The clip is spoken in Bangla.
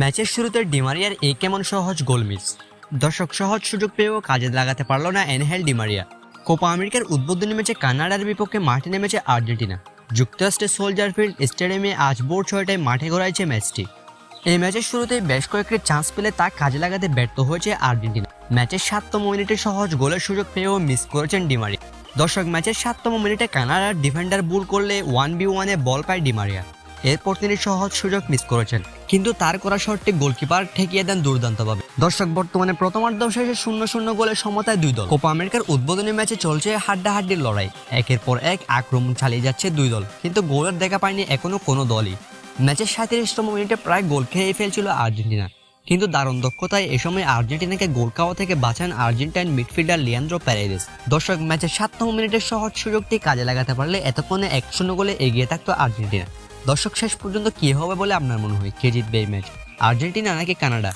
ম্যাচের শুরুতে ডিমারিয়ার এই কেমন সহজ গোল মিস? দর্শক, সহজ সুযোগ পেয়েও কাজে লাগাতে পারল না এনহেল ডিমারিয়া। কোপা আমেরিকার উদ্বোধনী ম্যাচে কানাডার বিপক্ষে মাঠে নেমেছে আর্জেন্টিনা। যুক্তরাষ্ট্রের সোলজার ফিল্ড স্টেডিয়ামে আজ ভোর ছয়টায় মাঠে গড়াইছে ম্যাচটি। এই ম্যাচের শুরুতেই বেশ কয়েকটি চান্স পেলে তা কাজে লাগাতে ব্যর্থ হয়েছে আর্জেন্টিনা। ম্যাচের সাততম মিনিটে সহজ গোলের সুযোগ পেয়েও মিস করেছেন ডিমারিয়া। দর্শক, ম্যাচের সাততম মিনিটে কানাডার ডিফেন্ডার বুল করলে ওয়ান বি ওয়ানে বল পায় ডিমারিয়া। এরপর তিনি সহজ সুযোগ মিস করেছেন। কিন্তু তার করা শটটি গোলকিপার ঠেকিয়ে দেন দুর্দান্তভাবে। দর্শক, বর্তমানে প্রথমার্ধ শেষে শূন্য শূন্য গোলের সমতায় দুই দল। কোপা আমেরিকার উদ্বোধনী ম্যাচে চলছে হাড্ডাহাড্ডির লড়াই। একের পর এক আক্রমণ চালিয়ে যাচ্ছে দুই দল। কিন্তু গোলের দেখা পায়নি এখনও কোনো দলই। ম্যাচের সাঁত্রিশতম মিনিটে প্রায় গোল খেয়ে ফেলছিল আর্জেন্টিনা। কিন্তু দারুণ দক্ষতায় এ সময় আর্জেন্টিনাকে গোল খাওয়া থেকে বাঁচান আর্জেন্টাইন মিডফিল্ডার লিয়ান্দ্রো প্যারেদেস দর্শক, ম্যাচের সাততম মিনিটের সহজ সুযোগটি কাজে লাগাতে পারলে এতক্ষণে এক শূন্য গোলে এগিয়ে থাকতো আর্জেন্টিনা। দর্শক শেষ পর্যন্ত কি হবে বলে আপনার মনে হয়? কে জিতবে এই ম্যাচ আর্জেন্টিনা নাকি কানাডা?